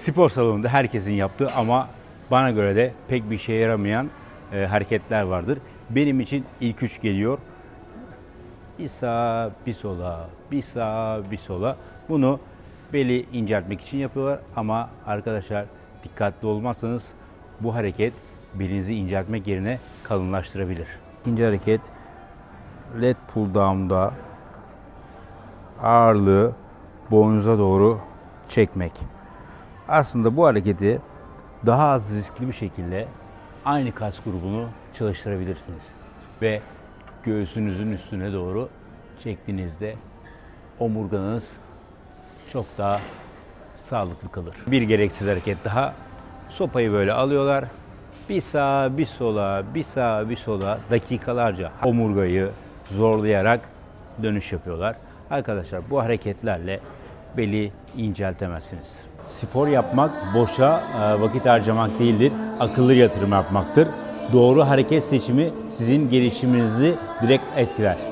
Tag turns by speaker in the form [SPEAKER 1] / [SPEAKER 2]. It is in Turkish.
[SPEAKER 1] spor salonunda herkesin yaptığı ama bana göre de pek bir işe yaramayan e, hareketler vardır. Benim için ilk üç geliyor. Bir sağa, bir sola, bir sağa, bir sola. Bunu beli inceltmek için yapıyorlar ama arkadaşlar dikkatli olmazsanız bu hareket belinizi inceltmek yerine kalınlaştırabilir. İkinci hareket led pull down'da ağırlığı boynunuza doğru çekmek. Aslında bu hareketi daha az riskli bir şekilde aynı kas grubunu çalıştırabilirsiniz. Ve göğsünüzün üstüne doğru çektiğinizde omurganız çok daha sağlıklı kalır. Bir gereksiz hareket daha. Sopayı böyle alıyorlar. Bir sağa, bir sola, bir sağa, bir sola dakikalarca omurgayı zorlayarak dönüş yapıyorlar. Arkadaşlar bu hareketlerle beli inceltemezsiniz. Spor yapmak boşa e, vakit harcamak değildir. Akıllı yatırım yapmaktır. Doğru hareket seçimi sizin gelişiminizi direkt etkiler.